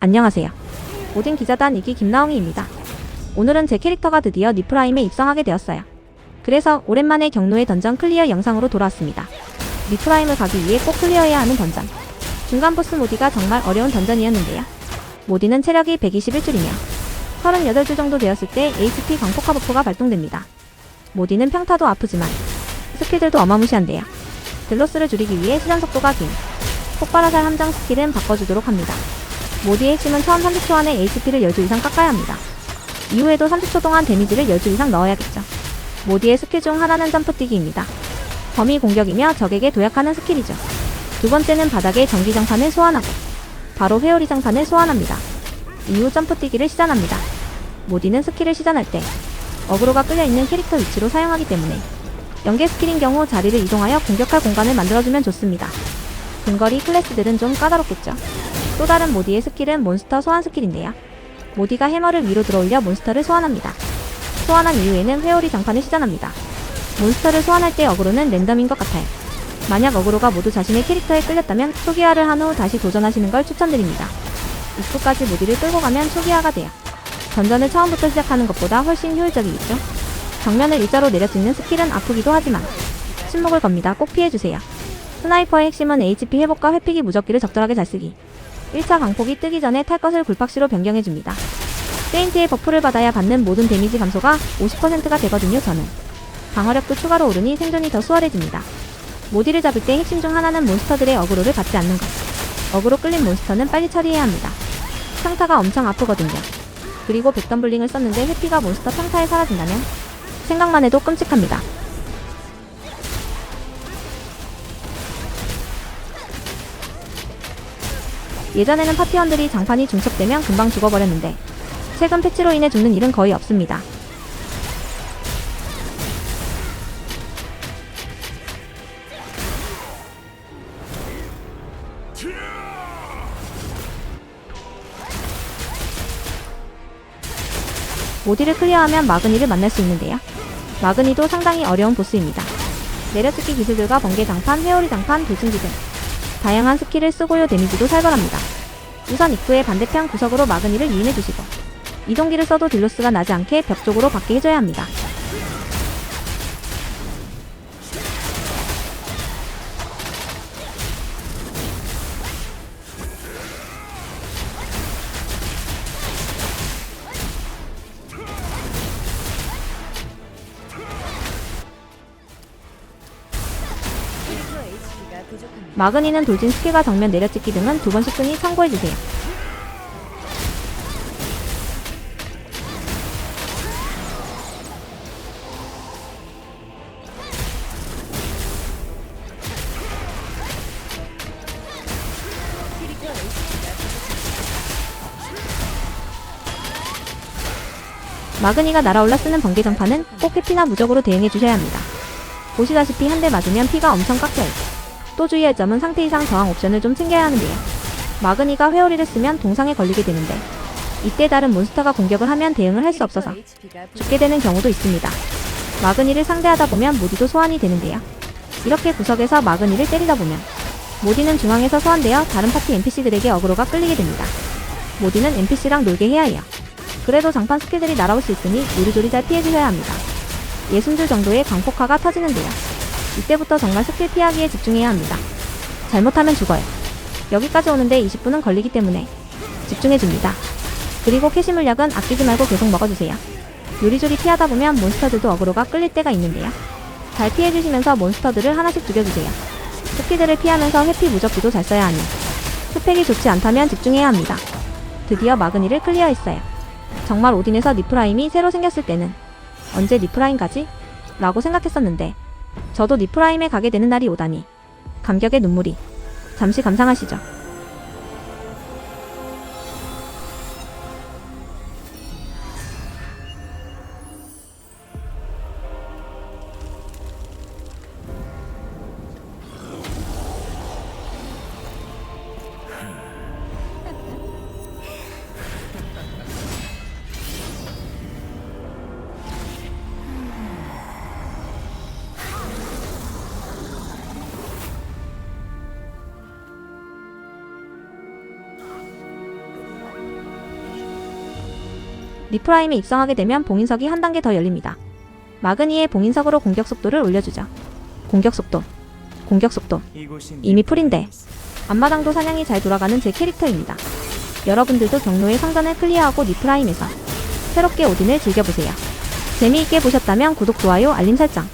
안녕하세요. 오딘 기자단 이기 김나홍이입니다. 오늘은 제 캐릭터가 드디어 니프라임에 입성하게 되었어요. 그래서 오랜만에 경로의 던전 클리어 영상으로 돌아왔습니다. 니프라임을 가기 위해 꼭 클리어해야 하는 던전. 중간 보스 모디가 정말 어려운 던전이었는데요. 모디는 체력이 121줄이며 38줄 정도 되었을 때 HP 광폭화 버프가 발동됩니다. 모디는 평타도 아프지만 스킬들도 어마무시한데요. 딜로스를 줄이기 위해 시전 속도가 긴 폭발화살 함정 스킬은 바꿔주도록 합니다. 모디의 핵심은 처음 30초 안에 HP를 10줄 이상 깎아야 합니다. 이후에도 30초 동안 데미지를 10줄 이상 넣어야겠죠. 모디의 스킬 중 하나는 점프 뛰기입니다. 범위 공격이며 적에게 도약하는 스킬이죠. 두 번째는 바닥에 전기 장판을 소환하고 바로 회오리 장판을 소환합니다. 이후 점프 뛰기를 시전합니다. 모디는 스킬을 시전할 때 어그로가 끌려있는 캐릭터 위치로 사용하기 때문에 연계 스킬인 경우 자리를 이동하여 공격할 공간을 만들어주면 좋습니다. 근거리 클래스들은 좀 까다롭겠죠. 또 다른 모디의 스킬은 몬스터 소환 스킬인데요. 모디가 해머를 위로 들어올려 몬스터를 소환합니다. 소환한 이후에는 회오리 장판을 시전합니다. 몬스터를 소환할 때 어그로는 랜덤인 것 같아요. 만약 어그로가 모두 자신의 캐릭터에 끌렸다면 초기화를 한 후 다시 도전하시는 걸 추천드립니다. 입구까지 모디를 끌고 가면 초기화가 돼요. 던전을 처음부터 시작하는 것보다 훨씬 효율적이겠죠? 정면을 일자로 내려 찍는 스킬은 아프기도 하지만 침묵을 겁니다. 꼭 피해주세요. 스나이퍼의 핵심은 HP 회복과 회피기 무적기를 적절하게 잘 쓰기. 1차 강폭이 뜨기 전에 탈 것을 굴팍시로 변경해줍니다. 세인트의 버프를 받아야 받는 모든 데미지 감소가 50%가 되거든요, 저는. 방어력도 추가로 오르니 생존이 더 수월해집니다. 모디를 잡을 때 핵심 중 하나는 몬스터들의 어그로를 받지 않는 것. 어그로 끌린 몬스터는 빨리 처리해야 합니다. 평타가 엄청 아프거든요. 그리고 백덤블링을 썼는데 회피가 몬스터 평타에 사라진다면 생각만 해도 끔찍합니다. 예전에는 파티원들이 장판이 중첩되면 금방 죽어버렸는데 최근 패치로 인해 죽는 일은 거의 없습니다. 모디를 클리어하면 마그니를 만날 수 있는데요. 마그니도 상당히 어려운 보스입니다. 내려찍기 기술들과 번개 장판, 회오리 장판, 도진기 등 다양한 스킬을 쓰고요 데미지도 살벌합니다. 우선 입구의 반대편 구석으로 마그니를 유인해 주시고 이동기를 써도 딜로스가 나지 않게 벽 쪽으로 받게 해줘야 합니다. 마그니는 돌진 스킬과 정면 내려찍기 등은 두 번씩 쓰니 참고해주세요. 마그니가 날아올라 쓰는 번개 전파는 꼭 회피나 무적으로 대응해 주셔야 합니다. 보시다시피 한 대 맞으면 피가 엄청 깎여요. 또 주의할 점은 상태 이상 저항 옵션을 좀 챙겨야 하는데요. 마그니가 회오리를 쓰면 동상에 걸리게 되는데 이때 다른 몬스터가 공격을 하면 대응을 할 수 없어서 죽게 되는 경우도 있습니다. 마그니를 상대하다 보면 모디도 소환이 되는데요. 이렇게 구석에서 마그니를 때리다 보면 모디는 중앙에서 소환되어 다른 파티 NPC들에게 어그로가 끌리게 됩니다. 모디는 NPC랑 놀게 해야 해요. 그래도 장판 스킬들이 날아올 수 있으니 요리조리 잘 피해주셔야 합니다. 60줄 정도의 광폭화가 터지는데요. 이때부터 정말 스킬 피하기에 집중해야 합니다. 잘못하면 죽어요. 여기까지 오는데 20분은 걸리기 때문에 집중해줍니다. 그리고 캐시 물약은 아끼지 말고 계속 먹어주세요. 요리조리 피하다 보면 몬스터들도 어그로가 끌릴 때가 있는데요. 잘 피해주시면서 몬스터들을 하나씩 죽여주세요. 스킬들을 피하면서 회피 무적기도 잘 써야 하니 스펙이 좋지 않다면 집중해야 합니다. 드디어 마그니를 클리어했어요. 정말 오딘에서 니프라임이 새로 생겼을 때는 언제 니프라임 가지? 라고 생각했었는데 저도 니프라임에 가게 되는 날이 오다니 감격의 눈물이 잠시 감상하시죠. 리프라임에 입성하게 되면 봉인석이 한 단계 더 열립니다. 마그니의 봉인석으로 공격 속도를 올려주죠. 공격 속도, 공격 속도. 이미 풀인데 앞마당도 사냥이 잘 돌아가는 제 캐릭터입니다. 여러분들도 경로의 상단을 클리어하고 리프라임에서 새롭게 오딘을 즐겨보세요. 재미있게 보셨다면 구독, 좋아요, 알림 설정